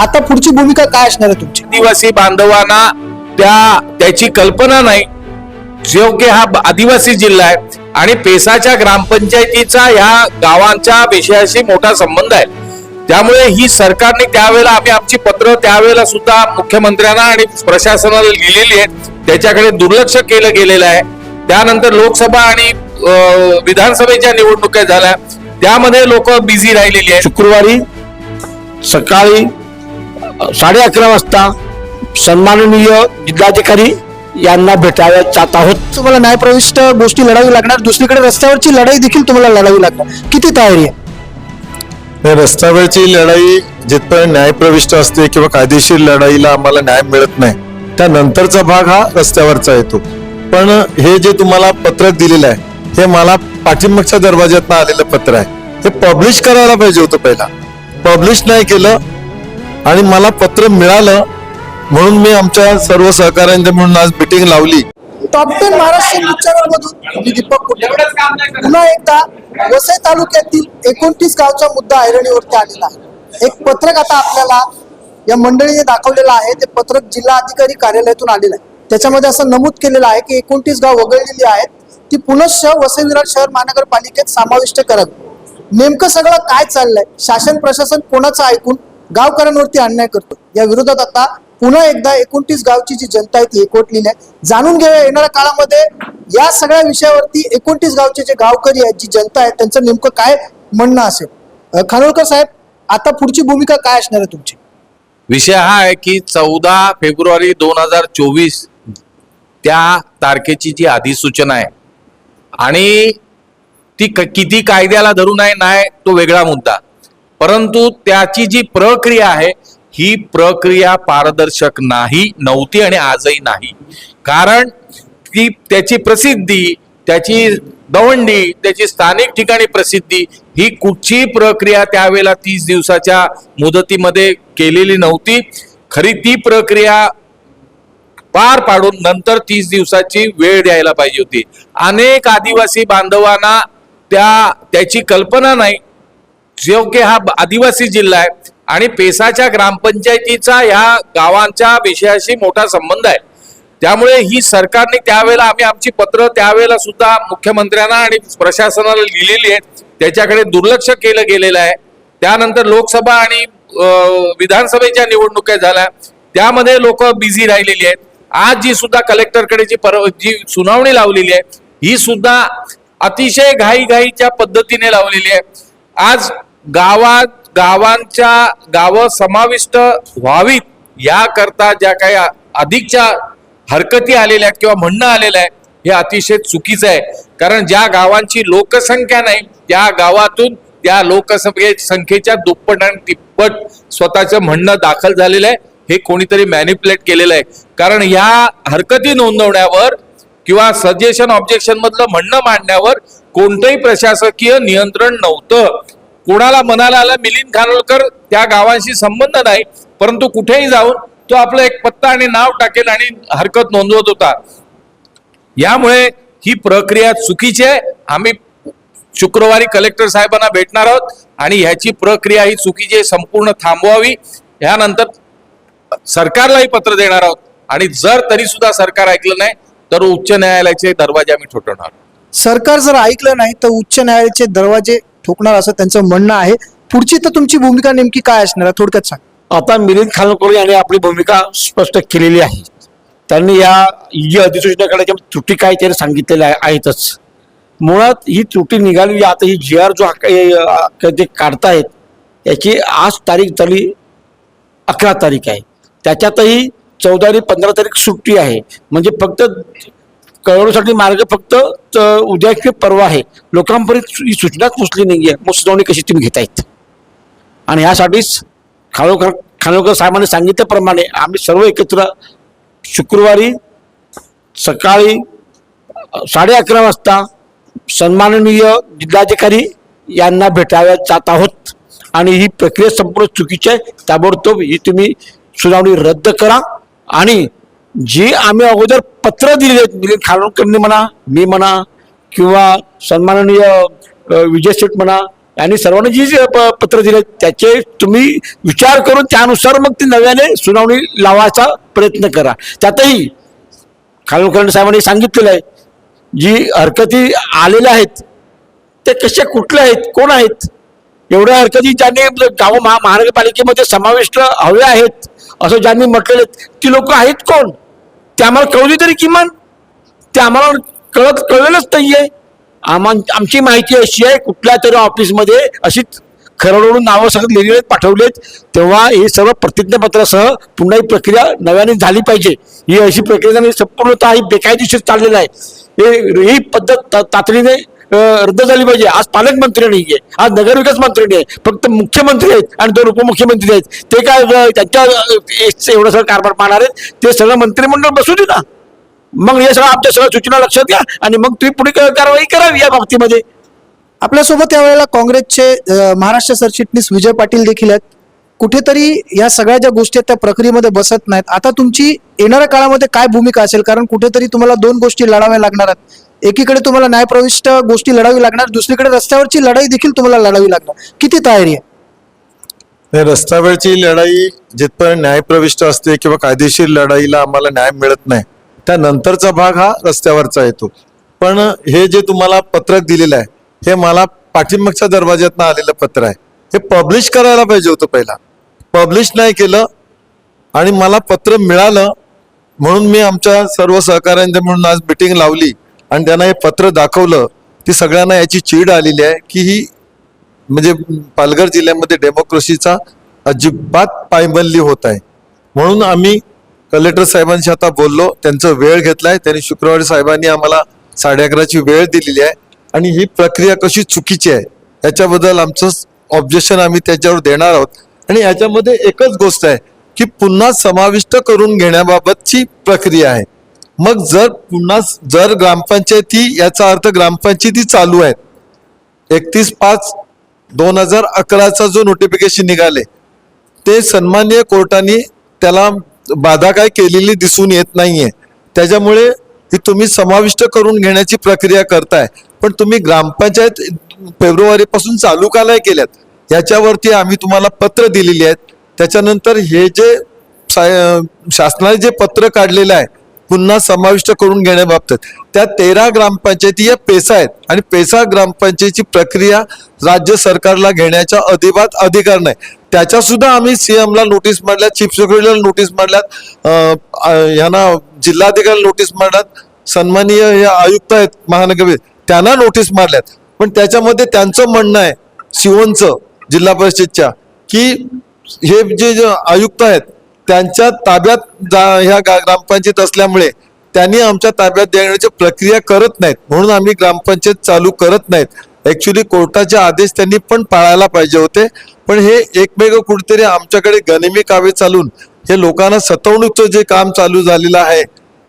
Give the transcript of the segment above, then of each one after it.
आता पुढची भूमिका काय असणार आहे तुमची? आदिवासी बांधवांना त्या त्याची कल्पना नाही. जो की हा ब- आदिवासी जिल्हा आहे. आणि पेसाच्या ग्रामपंचायतीचा ह्या गावांच्या विषयाशी मोठा संबंध आहे. त्यामुळे ही सरकारने त्यावेळेला आम्ही आमची पत्र त्यावेळेला सुद्धा मुख्यमंत्र्यांना आणि प्रशासनाला लिहिलेली आहेत. त्याच्याकडे दुर्लक्ष केलं गेलेलं आहे. त्यानंतर लोकसभा आणि विधानसभेच्या निवडणुका झाल्या. त्यामध्ये लोक बिझी राहिलेली आहेत. शुक्रवारी सकाळी साडे अकरा वाजता सन्माननीय जिल्हाधिकारी यांना भेटायला जात आहोत. तुम्हाला न्यायप्रविष्ट गोष्टी लढावी लागणार. दुसरीकडे रस्त्यावरची लढाई देखील तुम्हाला लढावी लागणार. किती तयारी आहे? नाही, रस्त्यावरची लढाई जिथपर्यंत न्यायप्रविष्ट असते किंवा कायदेशीर लढाईला आम्हाला न्याय मिळत नाही त्यानंतरचा भाग हा रस्त्यावरचा येतो. पण हे जे तुम्हाला पत्रक दिलेलं आहे हे मला पाठिंबाच्या दरवाज्यातनं आलेलं पत्र आहे. हे पब्लिश करायला पाहिजे होतं पहिला. पब्लिश नाही केलं आणि मला पत्र मिळालं म्हणून मी आमच्या सर्व सहकाऱ्यांच्या म्हणून आज मिटिंग लावली. टॉप टेन महाराष्ट्र मधून मी दीपक कुठे? पुन्हा एकदा वसई तालुक्यातील एकोणतीस गावचा मुद्दा ऐरणीवरती आलेला आहे. एक पत्रक आता आपल्याला या मंडळीने दाखवलेलं आहे ते पत्रक जिल्हा अधिकारी कार्यालयातून आलेलं आहे. त्याच्यामध्ये असं नमूद केलेलं आहे की एकोणतीस गाव वगळलेली आहेत. ती पुनश्च वसई विराट शहर महानगरपालिकेत समाविष्ट करावी नेमकं सगळं काय चाललंय? शासन प्रशासन कोणाचं ऐकून गावकऱ्यांवरती अन्याय करतो. या विरोधात आता पुन्हा एकदा एकोणतीस गावची जी जनता आहे ती एकवटलेली आहे. जाणून घेऊया येणाऱ्या काळामध्ये या सगळ्या विषयावरती एकोणतीस गावचे जे गावकरी आहेत जी जनता आहे त्यांचं नेमकं काय म्हणणं असेल? अं, खानोलकर साहेब आता पुढची भूमिका काय असणार आहे तुमची? विषय हा आहे की चौदा फेब्रुवारी दोन हजार चोवीस त्या तारखेची जी अधिसूचना आहे आणि ती क- किती कायद्याला धरून आहे नाही तो वेगळा मुद्दा. परंतु त्याची जी प्रक्रिया आहे ही प्रक्रिया पारदर्शक नाही नव्हती आणि आजही नाही. कारण ती त्याची प्रसिद्धी त्याची दवंडी त्याची स्थानिक ठिकाणी प्रसिद्धी ही कुठची प्रक्रिया त्यावेळेला तीस दिवसाच्या मुदतीमध्ये केलेली नव्हती. खरी ती प्रक्रिया पार पाडून नंतर तीस दिवसाची वेळ द्यायला पाहिजे होती. अनेक आदिवासी बांधवांना त्या त्याची कल्पना नाही जो की हा आदिवासी जिल्हा आहे आणि पेसाच्या ग्रामपंचायतीचा ह्या गावांच्या विषयाशी मोठा संबंध आहे. त्यामुळे ही सरकारने त्यावेळेला आम्ही आमची पत्र त्यावेळेला सुद्धा मुख्यमंत्र्यांना आणि प्रशासनाला लिहिलेली आहेत त्याच्याकडे दुर्लक्ष केलं गेलेलं आहे. त्यानंतर लोकसभा आणि विधानसभेच्या निवडणुका झाल्या. त्यामध्ये लोक बिझी राहिलेली आहेत. आज जी सुद्धा कलेक्टरकडे जी पर जी सुनावणी लावलेली आहे ही सुद्धा अतिशय घाईघाईच्या पद्धतीने लावलेली आहे. आज गावात गावांच्या गावं समाविष्ट व्हावीत याकरता ज्या काही अधिकच्या हरकती आलेल्या आहेत किंवा म्हणणं आलेलं आहे हे अतिशय चुकीचं आहे. कारण ज्या गावांची लोकसंख्या नाही त्या गावातून त्या लोकसंख्ये संख्येच्या दुप्पट आणि तिप्पट स्वतःचं म्हणणं दाखल झालेलं आहे. हे कोणीतरी मॅनिप्युलेट केलेलं आहे. कारण ह्या हरकती नोंदवण्यावर किंवा सजेशन ऑब्जेक्शन मधलं म्हणणं मांडण्यावर कोणतंही प्रशासकीय नियंत्रण नव्हतं. कोणाला मनाला आला मिलिंद खानोलकर त्या गावांशी संबंध नाही परंतु कुठेही जाऊन तो आपलं एक पत्ता आणि नाव टाकेल आणि हरकत नोंदवत होता. यामुळे ही प्रक्रिया चुकीची आहे. आम्ही शुक्रवारी कलेक्टर साहेबांना भेटणार आहोत आणि ह्याची प्रक्रिया ही चुकीची आहे संपूर्ण थांबवावी. ह्यानंतर सरकारलाही पत्र देणार आहोत. आणि जर तरी सुद्धा सरकार ऐकलं नाही तर उच्च न्यायालयाचे दरवाजे आम्ही ठोठवणार सरकार जर ऐकलं नाही तर उच्च न्यायालयाचे दरवाजे ठोकणार असं त्यांचं म्हणणं आहे. पुढची तर तुमची भूमिका नेमकी काय असणार आहे? थोडक्यात सांग. आता मिलिंद खानोलकर यांनी आपली भूमिका स्पष्ट केलेली आहे. त्यांनी या जी अधिसूचना काढायच्या त्रुटी काय त्याने सांगितलेल्या आहेतच. मुळात ही त्रुटी निघाली आता ही जी आर जो हा जे काढतायत याची आज तारीख झाली अकरा तारीख आहे. त्याच्यातही चौदा आणि पंधरा तारीख सुट्टी आहे. म्हणजे फक्त कळवण्यासाठी मार्ग फक्त उद्या किंवा परवा आहे. लोकांपर्यंत ही सूचनाच पोचली नाही आहे मग सुनावणी कशी तुम्ही घेतायत आणि ह्यासाठीच खानोकर खानोकर साहेबांनी सांगितल्याप्रमाणे आम्ही सर्व एकत्र शुक्रवारी सकाळी साडे अकरा वाजता सन्माननीय जिल्हाधिकारी यांना भेटाव्या जात आहोत. आणि ही प्रक्रिया संपूर्ण चुकीची आहे. ताबडतोब ही तुम्ही सुनावणी रद्द करा. आणि जी आम्ही अगोदर पत्र दिले आहेत मिलिंद खानोलकरनी म्हणा मी म्हणा किंवा सन्माननीय विजय शेठ म्हणा आणि सर्वांनी जी जे प- पत्र दिले त्याचे तुम्ही विचार करून त्यानुसार मग ती नव्याने सुनावणी लावायचा प्रयत्न करा. त्यातही खानोलकर साहेबांनी सांगितलेलं आहे जी हरकती आलेल्या आहेत ते कशा कुठल्या आहेत कोण आहेत एवढ्या हरकती ज्यांनी गाव महा महानगरपालिकेमध्ये समाविष्ट हवे आहेत असं ज्यांनी म्हटलेले आहेत, ती लोक आहेत कोण? ते आम्हाला कळली तरी किमान. ते आम्हाला कळत कळलेलंच नाहीये. आम्हा आमची माहिती अशी आहे कुठल्या तरी ऑफिसमध्ये अशी खरडवडून नावं सगळं लिहिलेले आहेत, पाठवलेत. तेव्हा हे सर्व प्रतिज्ञापत्रासह पुन्हा ही प्रक्रिया नव्याने झाली पाहिजे. ही अशी प्रक्रिया नाही, संपूर्णतः ही बेकायदेशीर चाललेलं आहे. हे ही पद्धत ता- तातडीने रद्द झाली पाहिजे. आज पालकमंत्री नाही आहे आज नगरविकास मंत्री नाही आहे फक्त मुख्यमंत्री आहेत आणि दोन उपमुख्यमंत्री आहेत. ते काय त्यांच्या एवढं सगळं कारभार पाहणार आहेत. ते सगळं मंत्रिमंडळ बसू दे ना. मग हे सगळं आमच्या सगळ्या सूचना लक्षात घ्या आणि मग तुम्ही पुढे कारवाई करावी या बाबतीमध्ये. आपल्यासोबत यावेळेला काँग्रेसचे महाराष्ट्र सरचिटणीस विजय पाटील देखील आहेत. कुठेतरी या सगळ्या ज्या गोष्टी आहेत त्या प्रक्रियेमध्ये बसत नाहीत. आता तुमची येणाऱ्या काळामध्ये काय भूमिका असेल? कारण कुठेतरी तुम्हाला दोन गोष्टी लढाव्या लागणार आहेत. एकीकडे तुम्हाला न्यायप्रविष्ट गोष्टी लढावी लागणार दुसरीकडे रस्त्यावरची लढाई देखील तुम्हाला लढावी लागणार. किती तयारी आहे? रस्त्यावरची लढाई जिथपर्यंत न्यायप्रविष्ट असते किंवा कायदेशीर लढाईला आम्हाला न्याय मिळत नाही त्यानंतरचा भाग हा रस्त्यावरचा येतो. पण हे जे तुम्हाला पत्रक दिलेलं आहे हे मला पाठिंबाच्या दरवाज्यातनं आलेलं पत्र आहे. हे पब्लिश करायला पाहिजे होतं पहिला. पब्लिश नाही केलं आणि मला पत्र मिळालं म्हणून मी आमच्या सर्व सहकाऱ्यांच्या म्हणून आज मिटिंग लावली. आणि त्यांना हे पत्र दाखवलं ती सगळ्यांना याची चीड आलेली आहे की ही म्हणजे पालघर जिल्ह्यामध्ये डेमोक्रेसीचा अजिबात पायमल्ली होत आहे. म्हणून आम्ही कलेक्टर साहेबांशी आता बोललो त्यांचा वेळ घेतलाय त्यांनी शुक्रवारी साहेबांनी आम्हाला साडे अकराची वेळ दिलेली आहे आणि ही प्रक्रिया कशी चुकीची आहे याच्याबद्दल आमचं ऑब्जेक्शन आम्ही त्याच्यावर देणार आहोत. आणि याच्यामध्ये एकच गोष्ट आहे की पुन्हा समाविष्ट करून घेण्याबाबतची प्रक्रिया आहे. मग जर पुन्हा जर ग्रामपंचायती याचा अर्थ ग्रामपंचायती चालू आहेत. एकतीस पाच दोन हजार अकराचा जो नोटिफिकेशन निघाले ते सन्मान्य कोर्टाने त्याला बाधा काय केलेली दिसून येत नाहीये. त्याच्यामुळे ही तुम्ही समाविष्ट करून घेण्याची प्रक्रिया करताय. पण तुम्ही ग्रामपंचायत फेब्रुवारीपासून चालू का नाही केल्यात याच्यावरती आम्ही तुम्हाला पत्र दिलेली आहेत. त्याच्यानंतर हे जे शासनाने जे पत्र काढलेलं आहे पुन्हा समाविष्ट करून घेण्याबाबत. त्या तेरा ग्रामपंचायती या पेसा आहेत आणि पेसा ग्रामपंचायतीची प्रक्रिया राज्य सरकारला घेण्याच्या अधिबात अधिकार नाही. त्याच्या सुद्धा आम्ही सीएमला नोटीस मारल्यात चीफ सेक्रेटरीला नोटीस मारल्यात ह्यांना यांना जिल्हाधिकारी नोटीस मारल्यात सन्माननीय हे आयुक्त आहेत महानगर त्यांना नोटीस मारल्यात पण त्याच्यामध्ये त्यांचं म्हणणं आहे शिवनचं जिल्हा परिषदच्या की हे जे जे आयुक्त आहेत त्यांच्या ताब्यात जा- ह्या गा- ग्रामपंचायत असल्यामुळे त्यांनी आमच्या ताब्यात देण्याची प्रक्रिया करत नाहीत. म्हणून आम्ही ग्रामपंचायत चालू करत नाहीत. ऍक्च्युली कोर्टाचे आदेश त्यांनी पण पाळायला पाहिजे होते. पण हे एकमेक कुठेतरी आमच्याकडे गनिमी कावे चालून हे लोकांना सतवणूकचं जे काम चालू झालेलं आहे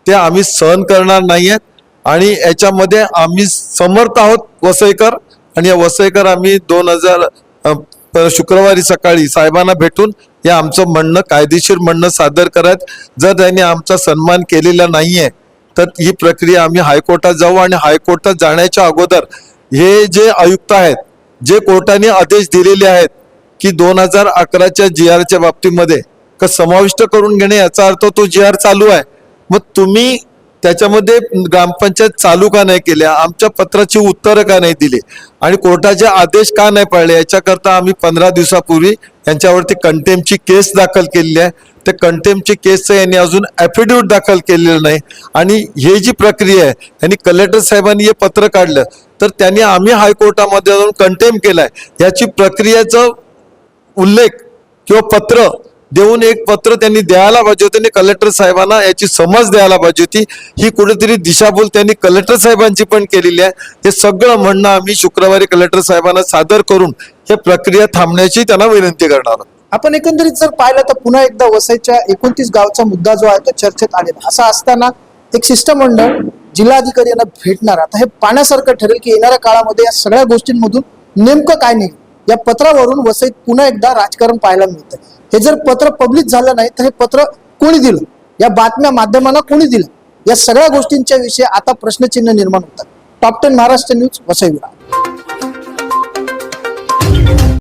ते आम्ही सहन करणार नाही आहेत आणि याच्यामध्ये आम्ही समर्थ आहोत वसईकर. आणि या वसईकर आम्ही दोन हजार शुक्रवारी सकाळी साहेबांना भेटून हे आमचं म्हणणं कायदेशीर म्हणणं सादर करत जर त्यांनी आमचा सन्मान केलेला नाहीये तर ही प्रक्रिया आम्ही हायकोर्टात जाऊ आणि हायकोर्टात जाण्याच्या अगोदर हे जे आयुक्त आहेत जे कोर्टाने आदेश दिलेले आहेत की दोन हजार अकराच्या जी आरच्या बाबतीमध्ये का समाविष्ट करून घेणे याचा अर्थ तो जी आर चालू आहे. मग तुम्ही त्याच्यामध्ये ग्रामपंचायत चालू का नाही केल्या आमच्या पत्राची उत्तरं का नाही दिली आणि कोर्टाचे आदेश का नाही पाळले याच्याकरता आम्ही पंधरा दिवसापूर्वी यांच्यावरती कंटेमची केस दाखल केलेली आहे. त्या कंटेमची केसचं यांनी अजून ॲफिडेव्हिट दाखल केलेलं नाही. आणि हे जी प्रक्रिया आहे यांनी कलेक्टर साहेबांनी हे पत्र काढलं तर त्यांनी आम्ही हायकोर्टामध्ये जाऊन कंटेम केला आहे याची प्रक्रियेचं उल्लेख किंवा पत्र देऊन एक पत्र त्यांनी द्यायला पाहिजे होते आणि कलेक्टर साहेबांना याची समज द्यायला पाहिजे होती. ही कुठेतरी दिशाभूल त्यांनी कलेक्टर साहेबांची पण केलेली आहे. हे सगळं म्हणणं आम्ही शुक्रवारी कलेक्टर साहेबांना सादर करून हे प्रक्रिया थांबण्याची त्यांना विनंती करणार आहोत. आपण एकंदरीत जर पाहिलं तर पुन्हा एकदा वसईच्या एकोणतीस गावचा मुद्दा जो आहे तो चर्चेत आलेला असं असताना एक शिष्टमंडळ जिल्हाधिकारी यांना भेटणार. आता हे पाण्यासारखं ठरेल की येणाऱ्या काळामध्ये या सगळ्या गोष्टींमधून नेमकं काय निघेल? या पत्रावरून वसईत पुन्हा एकदा राजकारण पाहायला मिळतं हे जर पत्र पब्लिक झालं नाही तर हे पत्र कोणी दिलं? या बातम्या माध्यमांना कोणी दिलं? या सगळ्या गोष्टींच्या विषयी आता प्रश्नचिन्ह निर्माण होतात. Top ten Maharashtra news Vasai